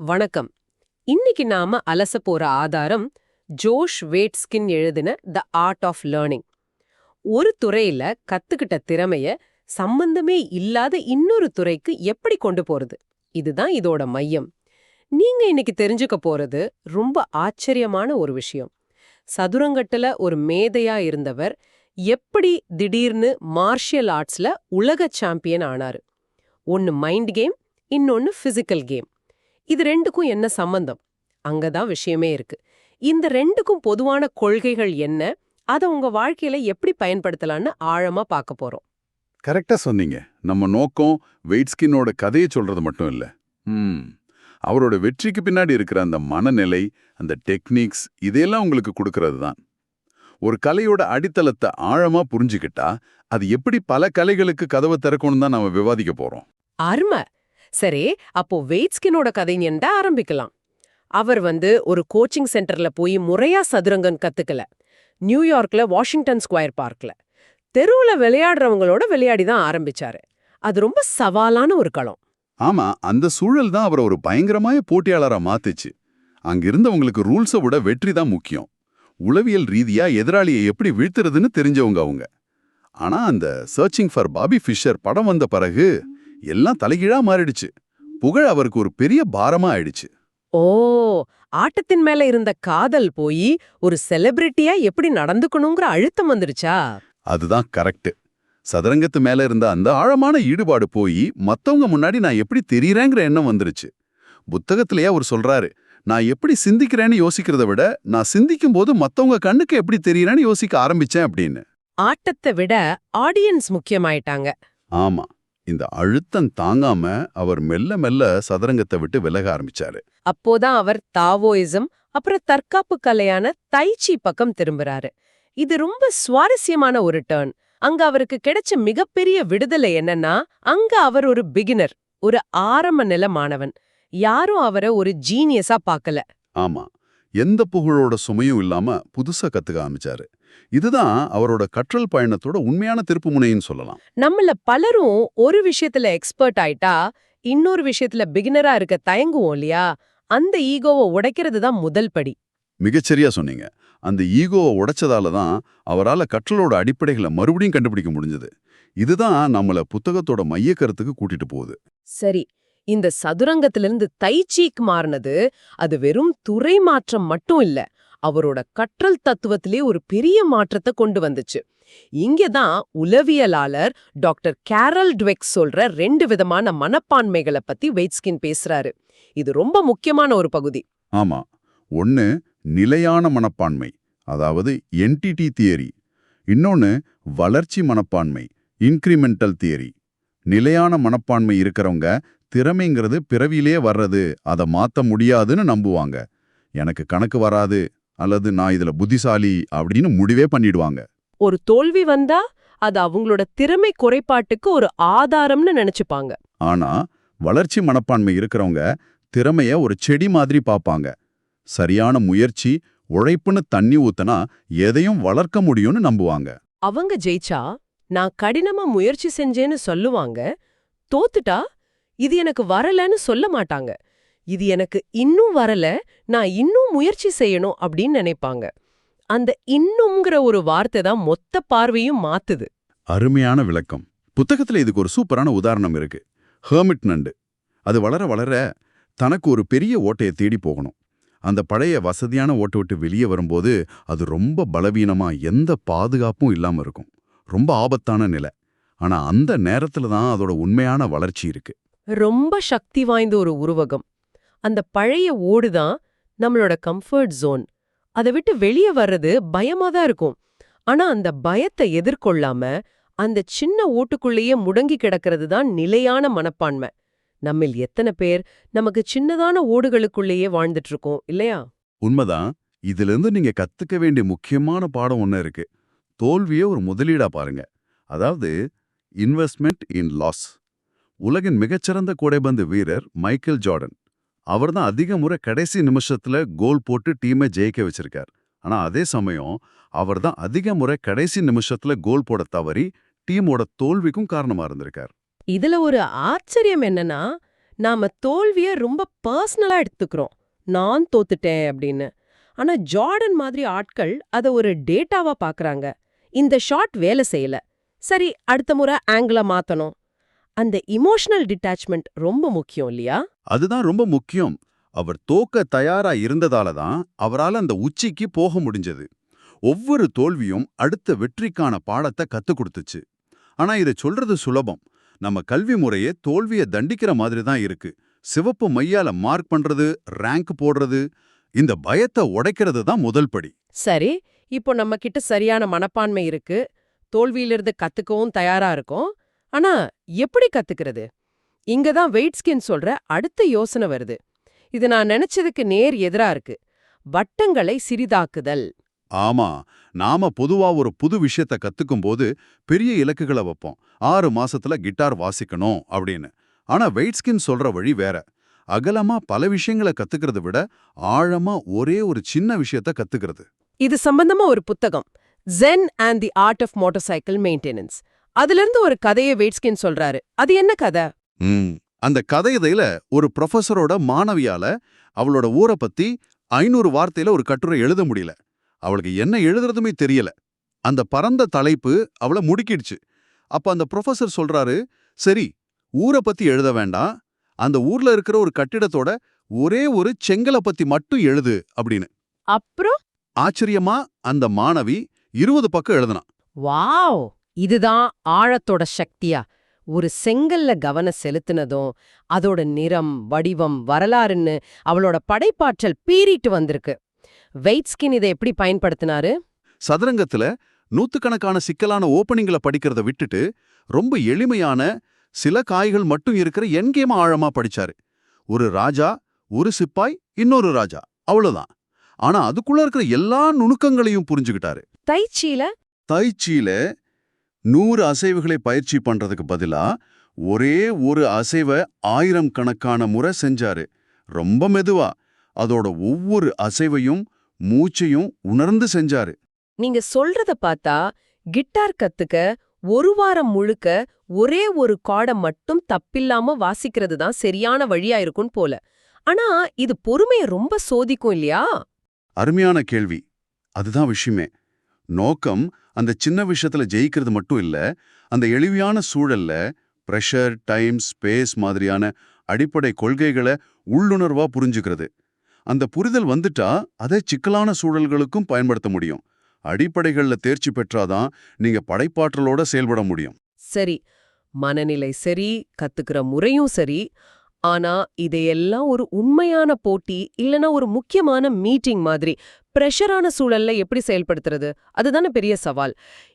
வணக்கம். இன்னைக்கு நாம அலச போற ஆதாரம் ஜோஷ் வேட்ஸ்கின் எழுதின த ஆர்ட் ஆஃப் லேர்னிங் ஒரு துறையில கத்துக்கிட்ட திறமைய சம்பந்தமே இல்லாத இன்னொரு துறைக்கு எப்படி கொண்டு போறது? இதுதான் இதோட மையம். நீங்க இன்னைக்கு தெரிஞ்சுக்க போறது ரொம்ப ஆச்சரியமான ஒரு விஷயம். சதுரங்கட்டுல ஒரு மேதையா இருந்தவர் எப்படி திடீர்னு மார்ஷியல் ஆர்ட்ஸ்ல உலக சாம்பியன் ஆனாரு. ஒன்னு மைண்ட் கேம் இன்னொன்னு பிசிக்கல் கேம். இது ரெண்டுக்கும் என்ன சம்பந்தம்? அங்கதான் விஷயமே இருக்கு. இந்த ரெண்டுக்கும் பொதுவான கொள்கைகள் என்ன? அதை உங்க வாழ்க்கையில எப்படி பயன்படுத்தலாம்னு ஆழமா பார்க்க போறோம். கரெக்டா சொன்னீங்க. நம்ம நோக்கம் வெயிட்ஸ்கினோட கதையை சொல்றது மட்டும் இல்ல. அவரோட வெற்றிக்கு பின்னாடி இருக்கிற அந்த மனநிலை அந்த டெக்னிக்ஸ் இதையெல்லாம் உங்களுக்கு கொடுக்கறது தான் ஒரு கலையோட அடித்தளத்தை ஆழமா புரிஞ்சுக்கிட்டா அது எப்படி பல கலைகளுக்கு கதவை திறக்கணும் தான் நம்ம விவாதிக்க போறோம். அருமை! சரி அப்போ வெயிட்ஸ்கினோட கதை என்ற ஆரம்பிக்கலாம். அவர் வந்து ஒரு கோச்சிங் சென்டர்ல போய் முறையா சதுரங்கன் கத்துக்கல. நியூயார்க்ல வாஷிங்டன் ஸ்கொயர் பார்க்ல. தெருவுல விளையாடுறவங்களோட விளையாடி தான் ஆரம்பிச்சாரு. அது ரொம்ப சவாலான ஒரு களம். ஆமா அந்த சூழல் தான் அவரை ஒரு பயங்கரமான போட்டியாளரா மாத்துச்சு. அங்கிருந்தவங்களுக்கு ரூல்ஸை விட வெற்றி தான் முக்கியம். உளவியல் ரீதியா எதிராளியை எப்படி வீழ்த்துறதுன்னு தெரிஞ்சவங்க அவங்க. ஆனா அந்த சர்ச்சிங் ஃபார் பாபி ஃபிஷர் படம் வந்த பிறகு எல்லாம் தலைகீழா மாறிடுச்சு. புகழ் அவருக்கு ஒரு பெரிய பாரமா ஆயிடுச்சு. ஓ ஆட்டத்தின் மேல இருந்த காதல் போய் ஒரு செலிபிரிட்டியா எப்படி நடந்துக்கணுங்கிற அழுத்தம் வந்துருச்சா அதுதான் கரெக்ட் சதுரங்கத்து மேல இருந்த அந்த ஆழமான ஈடுபாடு போய் மத்தவங்க முன்னாடி நான் எப்படி தெரியறேங்கிற எண்ணம் வந்துருச்சு. புத்தகத்திலேயே அவர் சொல்றாரு நான் எப்படி சிந்திக்கிறேன்னு யோசிக்கிறத விட நான் சிந்திக்கும் போது மத்தவங்க கண்ணுக்கு எப்படி தெரியறேன்னு யோசிக்க ஆரம்பிச்சேன் அப்படின்னு. ஆட்டத்தை விட ஆடியன்ஸ் முக்கியமாயிட்டாங்க. ஆமா. இந்த அழுத்தம் தாங்காம அவர் மெல்ல மெல்ல சதுரங்கத்தை விட்டு விலக ஆரம்பிச்சாரு. அப்போதான் அவர் தாவோயிசம் அப்புறம் தற்காப்பு கலையான தைச்சி பக்கம் திரும்புறாரு. இது ரொம்ப சுவாரஸ்யமான ஒரு டர்ன். அங்க அவருக்கு கிடைச்ச மிகப்பெரிய விடுதலை என்னன்னா அங்க அவர் ஒரு பிகினர் ஒரு ஆரம்ப நில மாணவன். யாரும் அவரை ஒரு ஜீனியஸா பார்க்கல. ஆமா. எந்த புகழோட சுமையும் இல்லாம புதுசா கத்துக்க ஆரம்பிச்சாரு. இதுதான் அவரோட கற்றல் பயணத்தோட உண்மையான திருப்பு முனைன்னு சொல்லலாம். நம்மள பலரும் ஒரு விஷயத்துல எக்ஸ்பர்ட் ஆயிட்டா இன்னொரு விஷயத்துல பிகினரா இருக்க தயங்குவோம் இல்லையா? அந்த ஈகோவை உடைக்கிறது தான் முதல் படி. மிகச்சரியா சொன்னீங்க. அந்த ஈகோவை உடைச்சதால தான் அவரால கற்றலோட அடிப்படைகளை மறுபடியும் கண்டுபிடிக்க முடிஞ்சது. இதுதான் நம்மள புத்தகத்தோட மைய கருத்துக்கு கூட்டிட்டு போகுது. சரி இந்த சதுரங்கத்திலிருந்து தைச்சீக்கு மாறினது அது வெறும் துறை மாற்றம் மட்டும் இல்ல. அவரோட கற்றல் தத்துவத்திலே ஒரு பெரிய மாற்றத்தை கொண்டு வந்துச்சு. இங்கதான் உளவியலாளர் டாக்டர் கேரல் டுவெக் சொல்ற ரெண்டு விதமான மனப்பான்மைகளை பத்தி வெயிட்ஸ்கின் பேசுறாரு. இது ரொம்ப முக்கியமான ஒரு பகுதி. ஆமா. ஒன்னு நிலையான மனப்பான்மை அதாவது என்டிடி தியரி இன்னொன்னு வளர்ச்சி மனப்பான்மை இன்க்ரிமெண்டல் தியரி நிலையான மனப்பான்மை இருக்கிறவங்க திறமைங்கிறது பிறவிலே வர்றது அதை மாத்த முடியாதுன்னு நம்புவாங்க. எனக்கு கணக்கு வராது அல்லது நான் இதுல புத்திசாலி அப்படின்னு முடிவே பண்ணிடுவாங்க. ஒரு தோல்வி வந்தா அது அவங்களோட திறமை குறைபாட்டுக்கு ஒரு ஆதாரம்னு நினைச்சுப்பாங்க. ஆனா வளர்ச்சி மனப்பான்மை இருக்கிறவங்க திறமைய ஒரு செடி மாதிரி பார்ப்பாங்க சரியான முயற்சி உழைப்புன்னு தண்ணி ஊத்துனா எதையும் வளர்க்க முடியும்னு நம்புவாங்க. அவங்க ஜெயிச்சா நான் கடினமா முயற்சி செஞ்சேன்னு சொல்லுவாங்க தோத்துட்டா இது எனக்கு வரலன்னு சொல்ல மாட்டாங்க. இது எனக்கு இன்னும் வரல நான் இன்னும் முயற்சி செய்யணும் அப்படின்னு நினைப்பாங்க. அந்த இன்னும்ங்கிற ஒரு வார்த்தை தான் மொத்த பார்வையும் மாத்துது. அருமையான விளக்கம். புத்தகத்துல இதுக்கு ஒரு சூப்பரான உதாரணம் இருக்கு. ஹெர்மிட் நண்டு. அது வளர வளர தனக்கு ஒரு பெரிய ஓட்டையை தேடி போகணும். அந்த பழைய வசதியான ஓட்டை விட்டு வெளியே வரும்போது அது ரொம்ப பலவீனமா எந்த பாதுகாப்பும் இல்லாம இருக்கும். ரொம்ப ஆபத்தான நிலை. ஆனா அந்த நேரத்துல தான் அதோட உண்மையான வளர்ச்சி இருக்கு. ரொம்ப சக்தி வாய்ந்த ஒரு உருவகம். அந்த பழைய ஓடு தான் நம்மளோட கம்ஃபர்ட் ஜோன் அதை விட்டு வெளியே வர்றது பயமா தான் இருக்கும். ஆனா அந்த பயத்தை எதிர்கொள்ளாம அந்த சின்ன ஓட்டுக்குள்ளேயே முடங்கி கிடக்கிறது தான் நிலையான மனப்பான்மை. நம்மில் எத்தனை பேர் நமக்கு சின்னதான ஓடுகளுக்குள்ளேயே வாழ்ந்துட்டு இருக்கோம் இல்லையா? உண்மைதான். இதிலிருந்து நீங்க கத்துக்க வேண்டிய முக்கியமான பாடம் ஒன்று இருக்கு. தோல்வியே ஒரு முதலீடா பாருங்க. அதாவது இன்வெஸ்ட்மெண்ட் இன் லாஸ் உலகின் மிகச்சிறந்த கூடைபந்து வீரர் மைக்கேல் ஜார்டன். அவர்தான் அதிக முறை கடைசி நிமிஷத்துல கோல் போட்டு டீமை ஜெயிக்க வச்சிருக்கார். ஆனா அதே சமயம் அவர்தான் அதிக முறை கடைசி நிமிஷத்துல கோல் போட தவறி டீமோட தோல்விக்கும் காரணமா இருந்திருக்கார். இதுல ஒரு ஆச்சரியம் என்னன்னா நாம தோல்விய ரொம்ப பர்சனலா எடுத்துக்கிறோம். நான் தோத்துட்டேன் அப்படின்னு. ஆனா ஜார்டன் மாதிரி ஆட்கள் அத ஒரு டேட்டாவா பாக்குறாங்க. இந்த ஷாட் வேலை செய்யல. சரி அடுத்த முறை ஆங்கிள மாத்தணும். அந்த இமோஷனல் டிட்டாச்மெண்ட் ரொம்ப முக்கியம் இல்லையா? அதுதான் ரொம்ப முக்கியம். அவர் தோக்க தயாரா இருந்ததால தான் அவரால அந்த உச்சிக்கு போக முடிஞ்சது. ஒவ்வொரு தோல்வியும் அடுத்த வெற்றிக்கான பாடத்தை கத்துக் கொடுத்துச்சு. ஆனா இதை சொல்றது சுலபம். நம்ம கல்வி முறையே தோல்வியை தண்டிக்கிற மாதிரி தான் இருக்கு. சிவப்பு மையால மார்க் பண்றது ரேங்க் போடுறது இந்த பயத்தை உடைக்கிறது தான் முதல் படி. சரி இப்போ நம்ம கிட்ட சரியான மனப்பான்மை இருக்கு. தோல்வியிலிருந்து கத்துக்கவும் தயாரா இருக்கோம். ஆனா எப்படி கத்துக்கிறது? இங்க தான் வெயிட் ஸ்கின் சொல்ற அடுத்த யோசனை வருது. இது நான் நினைச்சதுக்கு நேர் எதிரா இருக்கு. வட்டங்களை சிறிதாக்குதல். ஆமா நாம பொதுவா ஒரு புது விஷயத்த கத்துக்கும் போது பெரிய இலக்குகளை வைப்போம். ஆறு மாசத்துல கிட்டார் வாசிக்கணும் அப்படின்னு. ஆனா வெயிட் ஸ்கின் சொல்ற வழி வேற. அகலமா பல விஷயங்களை கத்துக்கிறத விட ஆழமா ஒரே ஒரு சின்ன விஷயத்த கத்துக்கிறது. இது சம்பந்தமா ஒரு புத்தகம். Zen and the art of motorcycle maintenance அதுல இருந்து ஒரு கதையை வெயிட் ஸ்கின் சொல்றாரு. அது என்ன கதை? ம். அந்த கதையில ஒரு ப்ரொஃபஸரோட மாணவியால அவளோட ஊரை பத்தி ஐநூறு வார்த்தையில ஒரு கட்டுரை எழுத முடியல. அவளுக்கு என்ன எழுதுறதுமே தெரியல. அந்த பரந்த தலைப்பு அவளை முடுக்கிடுச்சு. அப்ப அந்த ப்ரொஃபசர் சொல்றாரு சரி ஊரை பத்தி எழுத வேண்டாம். அந்த ஊர்ல இருக்கிற ஒரு கட்டிடத்தோட ஒரே ஒரு செங்கலை பத்தி மட்டும் எழுது அப்படின்னு. அப்புறம்? ஆச்சரியமா அந்த மாணவி இருபது பக்கம் எழுதுனா. வாவ்! இதுதான் ஆழத்தோட சக்தியா. ஒரு செங்கல்ல கவனம் செலுத்தினதும் அதோட நிறம் வடிவம் வரலாறுன்னு அவளோட படைப்பாற்றல் பீறிட்டு வந்திருக்கு. வெயிட் ஸ்கின் இதை எப்படி பயன்படுத்தினாரு? சதுரங்கத்துல நூத்துக்கணக்கான சிக்கலான ஓப்பனிங்களை படிக்கிறத விட்டுட்டு ரொம்ப எளிமையான சில காய்கள் மட்டும் இருக்கிற என்கேம ஆழமா படிச்சாரு. ஒரு ராஜா ஒரு சிப்பாய் இன்னொரு ராஜா. அவ்வளவுதான். ஆனா அதுக்குள்ள இருக்கிற எல்லா நுணுக்கங்களையும் புரிஞ்சுக்கிட்டாரு. தைச்சியில? தைச்சியில நூறு அசைவுகளை பயிற்சி பண்றதுக்கு பதிலா ஒரே ஒரு அசைவை ஆயிரம் கணக்கான முறை செஞ்சாரு. ரொம்ப மெதுவா. அதோட ஒவ்வொரு அசைவையும் மூச்சையும் உணர்ந்து செஞ்சாரு. நீங்க சொல்றத பார்த்தா கிட்டார் கத்துக்க ஒரு வாரம் முழுக்க ஒரே ஒரு கார்டை மட்டும் தப்பில்லாம வாசிக்கிறது தான் சரியான வழியா இருக்கும் போல. ஆனா இது பொறுமைய ரொம்ப சோதிக்கும் இல்லையா? அருமையான கேள்வி. அதுதான் விஷயமே. நோக்கம் அந்த சின்ன விஷயத்துல ஜெயிக்கிறது மட்டும் இல்ல அந்த எளிமையான சூழல்ல பிரஷர் டைம் ஸ்பேஸ் மாதிரியான அடிப்படை கொள்கைகளை உள்ளுணர்வா புரிஞ்சுக்கிறது. அந்த புரிதல் வந்துட்டா அதை சிக்கலான சூழல்களுக்கும் பயன்படுத்த முடியும். அடிப்படைகள்ல தேர்ச்சி பெற்றாதான் நீங்க படைப்பாற்றலோட செயல்பட முடியும். சரி மனநிலை சரி கத்துக்கிற முறையும் சரி ஆனா இதையெல்லாம் ஒரு உண்மையான போட்டி இல்லனா ஒரு முக்கியமான மீட்டிங் மாதிரி. பிரஷரான சூழல்ல எப்படி செயல்படுத்துறது? அதுதானே பெரிய சவால்.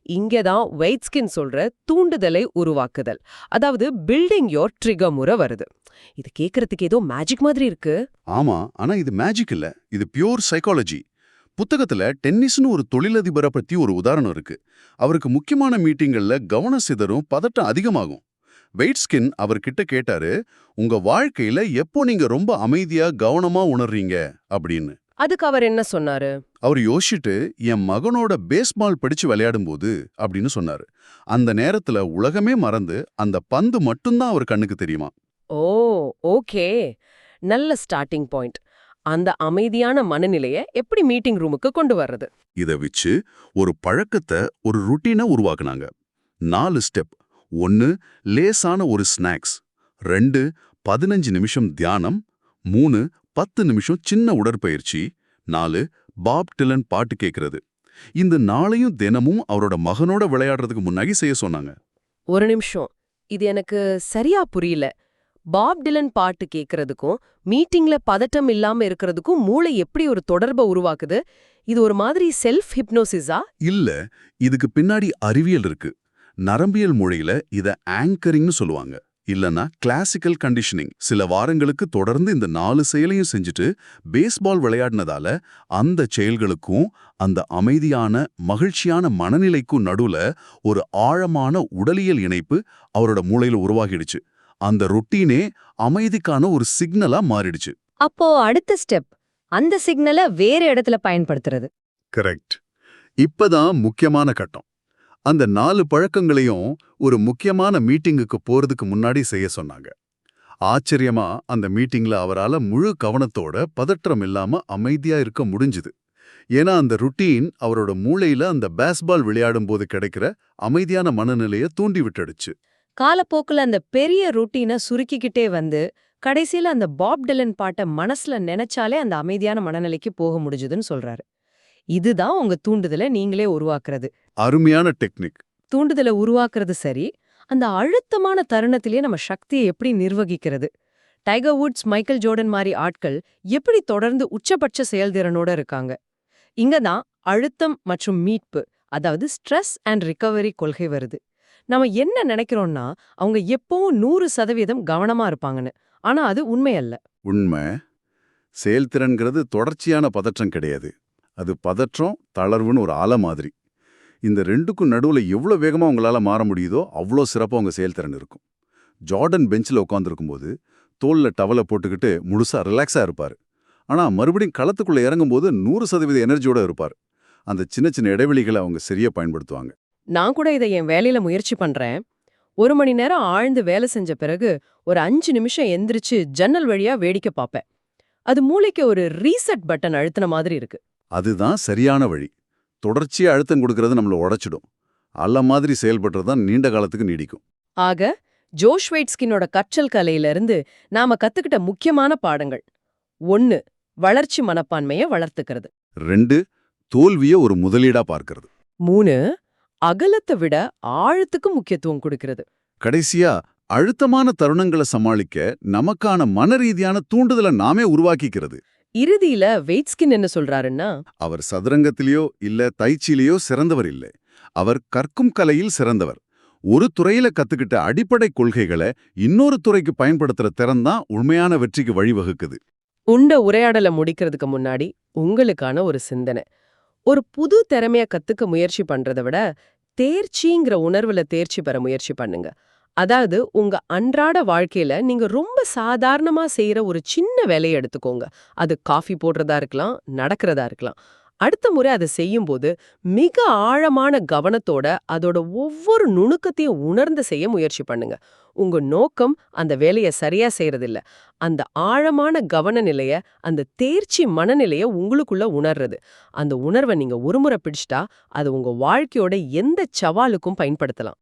இங்கதான் தான் வெயிட்ஸ்கின் சொல்ற தூண்டுதலை உருவாக்குதல். அதாவது பில்டிங் யோர் ட்ரிகர் முறை வருது. இது கேக்குறதுக்கு ஏதோ மேஜிக் மாதிரி இருக்கு. ஆமா ஆனா இது மேஜிக் இல்ல. இது பியூர் சைக்காலஜி. புத்தகத்துல டென்னிஸ்னு ஒரு தொழிலதிபரை பத்தி ஒரு உதாரணம் இருக்கு. அவருக்கு முக்கியமான மீட்டிங்கள்ல கவன சிதறும் பதட்டம் அதிகமாகும். வெயிட் ஸ்கின் அவர்கிட்ட கேட்டாரு உங்க வாழ்க்கையில எப்போ நீங்க ரொம்ப அமைதியா கவனமா உணர்றீங்க? அப்படின்னு. அதுக்கு அவர் என்ன சொன்னாரு? அவர் யோசிச்சுட்டு என் மகனோட பேஸ்பால் படிச்சு விளையாடும்போது அப்படின்னு சொன்னாரு. அந்த நேரத்துல உலகமே மறந்து அந்த பந்து மட்டும்தான் அவர் கண்ணுக்கு தெரியுமா? Oh okay. நல்ல ஸ்டார்டிங் பாயிண்ட் அந்த அமைதியான மனநிலைய எப்படி மீட்டிங் ரூமுக்கு கொண்டு வர்றது? இத வச்சு ஒரு பழக்கத்தை ஒரு ருட்டீனை உருவாக்குனாங்க. நாலு ஸ்டெப் ஒன்னு லேசான ஒரு ஸ்நாக்ஸ். ரெண்டு பதினஞ்சு நிமிஷம் தியானம். மூணு பத்து நிமிஷம் சின்ன உடற்பயிற்சி. நாலு பாப் டிலன் பாட்டு கேட்கறது இந்த நாளையும் தினமும் அவரோட மகனோட விளையாடுறதுக்கு முன்னாடி செய்ய சொன்னாங்க. ஒரு நிமிஷம். இது எனக்கு சரியா புரியல. பாப் டிலன் பாட்டு கேக்குறதுக்கும் மீட்டிங்ல பதட்டம் இல்லாம இருக்கிறதுக்கும் மூளை எப்படி ஒரு தொடர்பை உருவாக்குது? இது ஒரு மாதிரி செல்ஃப் ஹிப்னோசிஸா? இல்ல இதுக்கு பின்னாடி அறிவியல் இருக்கு. நரம்பியல் மொழியில இத ஆங்கரிங்னு சொல்லுவாங்க. இல்லனா கிளாசிக்கல் கண்டிஷனிங் சில வாரங்களுக்கு தொடர்ந்து இந்த நாலு செயலையும் செஞ்சுட்டு பேஸ்பால் விளையாடினதால அந்த செயல்களுக்கும் அந்த அமைதியான மகிழ்ச்சியான மனநிலைக்கும் நடுவுல ஒரு ஆழமான உடலியல் இணைப்பு அவரோட மூளையில உருவாகிடுச்சு. அந்த ரொட்டீனே அமைதிக்கான ஒரு சிக்னலா மாறிடுச்சு. அப்போ அடுத்த ஸ்டெப் அந்த சிக்னலை வேற இடத்துல பயன்படுத்துறது. கரெக்ட். இப்பதான் முக்கியமான கட்டம். அந்த நாலு பழக்கங்களையும் ஒரு முக்கியமான மீட்டிங்குக்கு போறதுக்கு முன்னாடி செய்ய சொன்னாங்க. ஆச்சரியமா அந்த மீட்டிங்ல அவரால முழு கவனத்தோட பதற்றம் இல்லாம அமைதியா இருக்க முடிஞ்சுது. ஏன்னா அந்த ருட்டீன் அவரோட மூளையில அந்த பேஸ்பால் விளையாடும் போது கிடைக்கிற அமைதியான மனநிலைய தூண்டி விட்டுடுச்சு. காலப்போக்குல அந்த பெரிய ருட்டீனை சுருக்கிக்கிட்டே வந்து கடைசியில் அந்த பாப் டிலன் பாட்டை மனசுல நினைச்சாலே அந்த அமைதியான மனநிலைக்கு போக முடிஞ்சுதுன்னு சொல்றாரு. இதுதான் உங்க தூண்டுதலை நீங்களே உருவாக்குறது. அருமையான டெக்னிக். தூண்டுதலை உருவாக்குறது சரி அந்த அழுத்தமான தருணத்திலேயே நம்ம சக்தியை எப்படி நிர்வகிக்கிறது? டைகர் வுட்ஸ் மைக்கேல் ஜோர்டன் மாதிரி ஆட்கள் எப்படி தொடர்ந்து உச்சபட்ச செயல்திறனோட இருக்காங்க? இங்க தான் அழுத்தம் மற்றும் மீட்பு அதாவது ஸ்ட்ரெஸ் அண்ட் ரிகவரி கொள்கை வருது. நம்ம என்ன நினைக்கிறோம்னா அவங்க எப்பவும் நூறு சதவீதம் கவனமா இருப்பாங்கன்னு. ஆனா அது உண்மை அல்ல. உண்மை. செயல்திறன்கிறது தொடர்ச்சியான பதற்றம் கிடையாது. அது பதற்றம் தளர்வுன்னு ஒரு அலை மாதிரி. இந்த ரெண்டுக்கும் நடுவுல எவ்வளோ வேகமா உங்களால மாற முடியுதோ அவ்வளோ சிறப்பாக உங்கள் செயல்திறன் இருக்கும். ஜார்டன் பெஞ்சில் உட்காந்துருக்கும்போது தோல்ல டவலை போட்டுக்கிட்டு முழுசா ரிலாக்ஸா இருப்பார். ஆனா மறுபடியும் களத்துக்குள்ள இறங்கும்போது நூறு சதவீத எனர்ஜியோட இருப்பார். அந்த சின்ன சின்ன இடைவெளிகளை அவங்க சரியா பயன்படுத்துவாங்க. நான் கூட இதை என் வேலையில முயற்சி பண்றேன். ஒரு மணி நேரம் ஆழ்ந்து வேலை செஞ்ச பிறகு ஒரு அஞ்சு நிமிஷம் எந்திரிச்சு ஜன்னல் வழியா வேடிக்கை பார்ப்பேன். அது மூளைக்கு ஒரு ரீசெட் பட்டன் அழுத்தின மாதிரி இருக்கு. அதுதான் சரியான வழி. தொடர்ச்சியா அழுத்தம் கொடுக்கறது நம்மள உடைச்சிடும். அல்ல மாதிரி செயல்படுறது தான் நீண்ட காலத்துக்கு நீடிக்கும். ஆக ஜோஷ் வெயிட்ஸ்கினோட கற்றல் கலையிலிருந்து நாம கத்துக்கிட்ட முக்கியமான பாடங்கள். ஒன்னு வளர்ச்சி மனப்பான்மைய வளர்த்துக்கிறது. ரெண்டு தோல்விய ஒரு முதலீடா பார்க்கிறது. மூணு அகலத்தை விட ஆழத்துக்கு முக்கியத்துவம் கொடுக்கிறது. கடைசியா அழுத்தமான தருணங்களை சமாளிக்க நமக்கான மனரீதியான தூண்டுதலை நாமே உருவாக்கிக்கிறது. இறுதியில வெயிட்ஸ்கின் என்ன சொல்றாருன்னா? அவர் சதுரங்கத்திலேயோ இல்ல தைச்சிலேயோ சிறந்தவர் இல்லை. அவர் கற்கும் கலையில் சிறந்தவர். ஒரு துறையில கத்துக்கிட்ட அடிப்படை கொள்கைகளை இன்னொரு துறைக்கு பயன்படுத்துற திறன் தான் உண்மையான வெற்றிக்கு வழிவகுக்குது. உண்ட உரையாடலை முடிக்கிறதுக்கு முன்னாடி உங்களுக்கான ஒரு சிந்தனை. ஒரு புது திறமைய கத்துக்க முயற்சி பண்றதை விட தேர்ச்சிங்கிற உணர்வுல தேர்ச்சி பெற முயற்சி பண்ணுங்க. அதாவது உங்க அன்றாட வாழ்க்கையில நீங்க ரொம்ப சாதாரணமா செய்யற ஒரு சின்ன வேலையை எடுத்துக்கோங்க. அது காஃபி போடுறதா இருக்கலாம் நடக்கிறதா இருக்கலாம். அடுத்த முறை அதை செய்யும்போது மிக ஆழமான கவனத்தோட அதோட ஒவ்வொரு நுணுக்கத்தையும் உணர்ந்து செய்ய முயற்சி பண்ணுங்க. உங்க நோக்கம் அந்த வேலையை சரியா செய்யறதில்ல அந்த ஆழமான கவன நிலைய அந்த தேர்ச்சி மனநிலைய உங்களுக்குள்ள உணர்றது. அந்த உணர்வை நீங்க ஒருமுறை பிடிச்சிட்டா அது உங்க வாழ்க்கையோட எந்த சவாலுக்கும் பயன்படுத்தலாம்.